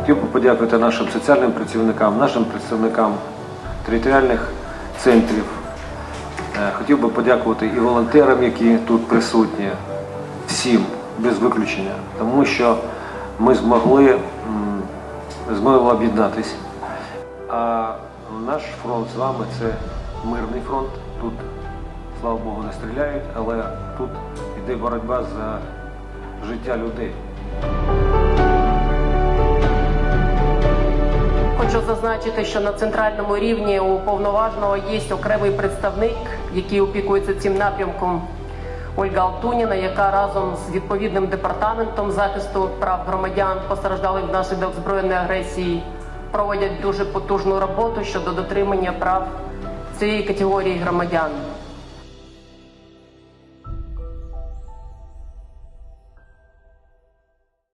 Хотів би подякувати нашим соціальним працівникам, нашим представникам територіальних центрів. Е, Хотів би подякувати і волонтерам, які тут присутні, всім без виключення, тому що ми змогли, змогли об'єднатися. А наш фронт з вами це мирний фронт. Тут, слава Богу, не стріляють, але тут йде боротьба за життя людей. Хочу зазначити, що на центральному рівні у повноважного є окремий представник, який опікується цим напрямком. Ольга Алтуніна, яка разом з відповідним департаментом захисту прав громадян постраждалих внаслідок збройної агресії проводять дуже потужну роботу щодо дотримання прав цієї категорії громадян.